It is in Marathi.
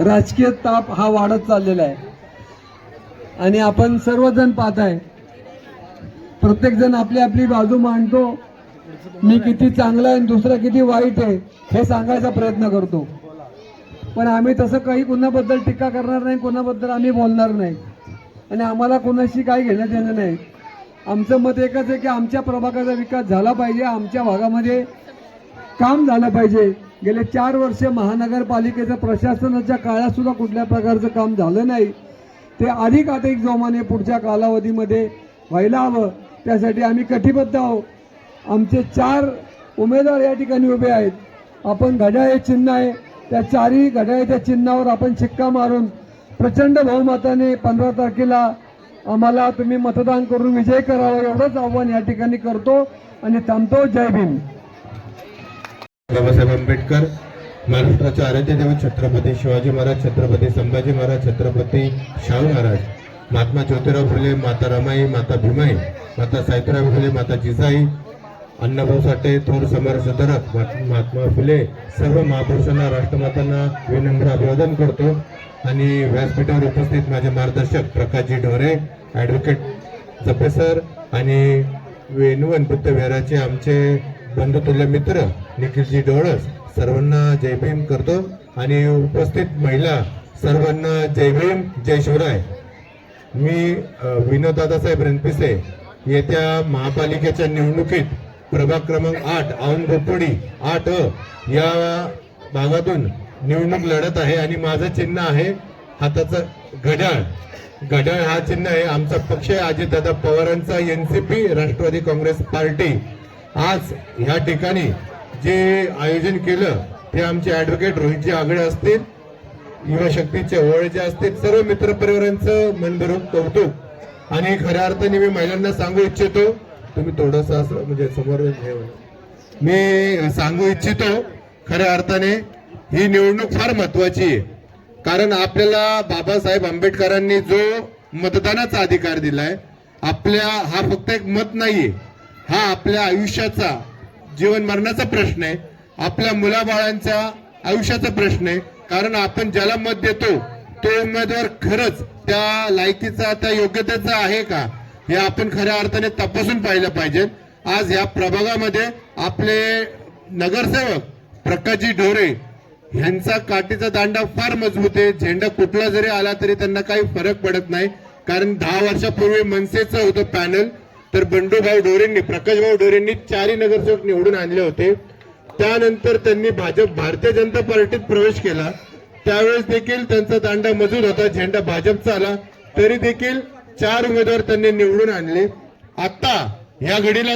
राजकीय ताप हा वाढत चाललेला आहे. आणि आपण सर्वजण पाहताय. प्रत्येकजण आपली आपली बाजू मांडतो. मी किती चांगला आहे दुसरा किती वाईट आहे हे सांगायचा प्रयत्न करतो. पण आम्ही तसं काही कुणाबद्दल टीका करणार नाही कुणाबद्दल आम्ही बोलणार नाही. आणि आम्हाला कुणाशी काही घेणं देणं नाही. आमचं मत एकच आहे की आमच्या प्रभागाचा विकास झाला पाहिजे आमच्या भागामध्ये काम झालं पाहिजे. गेले चार वर्ष महानगरपालिकेचं प्रशासनाच्या काळात सुद्धा कुठल्या प्रकारचं काम झालं नाही. ते अधिक अधिक जोमाने पुढच्या कालावधीमध्ये व्हायला हवं. त्यासाठी आम्ही कटिबद्ध आहोत. आमचे चार उमेदवार या ठिकाणी उभे आहेत. आपण घड्याळ हे चिन्ह आहे. त्या चारही घड्याळीच्या चिन्हावर आपण शिक्का मारून प्रचंड बहुमताने पंधरा तारखेला आम्हाला तुम्ही मतदान करून विजय करावा एवढंच आव्हान या ठिकाणी करतो आणि थांबतो. जय भीम. बाबासाहेब आंबेडकर महाराष्ट्राचे आराध्य छत्रपती शिवाजी महाराज छत्रपती संभाजी महाराज छत्रपती शाहू महाराज महात्मा ज्योतिराव फुले माता रमाई माता भीमाई माता सावित्रीबाई फुले माता जिजाई अण्णाभाऊ साठे थोर समरसुधारक महात्मा फुले सर्व महापुरुषांना राष्ट्रमातांना विनम्र अभिवादन करतो. आणि व्यासपीठावर उपस्थित माझे मार्गदर्शक प्रकाशजी ढोरे ॲडव्होकेट जपेसर आणि वेणुवन बुद्ध आमचे बंधुतुल्य मित्र निखिलजी डोळस सर्वांना जय भीम करतो. आणि उपस्थित महिला सर्वांना जय भीम जय शिवराय. मी विनोद दादासाहेब रणपिसे येत्या महापालिकेच्या निवडणुकीत प्रभाग क्रमांक आठ औंध गोपडी आठ अ या भागातून निवडणूक लढत आहे आणि माझं चिन्ह आहे हाताचं घड्याळ. घड्याळ हा चिन्ह आहे आमचा पक्ष आहे अजितदादा पवारांचा एनसीपी राष्ट्रवादी काँग्रेस पार्टी. आज ह्या ठिकाणी जे आयोजन केलं ते आमचे ऍडव्होकेट रोहितजी आगळे असतील युवा शक्तीचे जे असतील सर्व मित्रपरिवारांचं मनभरून कौतुक. आणि खऱ्या अर्थाने मी महिलांना सांगू इच्छितो तुम्ही थोडस असं म्हणजे समोर मी सांगू इच्छितो खऱ्या अर्थाने ही निवडणूक फार महत्वाची आहे. कारण आपल्याला बाबासाहेब आंबेडकरांनी जो मतदानाचा अधिकार दिलाय आपल्या हा फक्त एक मत नाहीये. हा आपल्या आयुष्याचा जीवन मरणाचा प्रश्न आहे. आपल्या मुलाबाळांच्या आयुष्याचा प्रश्न आहे. कारण आपण ज्याला मत देतो तो उमेदवार खरंच त्या लायकीचा त्या योग्यतेचा आहे का? हे आपण खऱ्या अर्थाने तपासून पाहिलं पाहिजे. आज या प्रभागामध्ये आपले नगरसेवक प्रकाशजी ढोरे ह्यांचा काठीचा दांडा फार मजबूत आहे. झेंडा कुठला जरी आला तरी त्यांना काही फरक पडत नाही. कारण दहा वर्षापूर्वी मनसेचं होतं पॅनल. तर बंडूभाऊ ढोरेंनी प्रकाशभाऊ ढोरेंनी चारही नगरसेवक निवडून आणले होते. त्यानंतर त्यांनी भाजप भारतीय जनता पार्टीत प्रवेश केला. त्यावेळेस देखील त्यांचा दांडा मजबूत होता. झेंडा भाजपचा आला. तरी देखील चार उमेदवार त्यांनी निवडून आणले. आता ह्या घडीला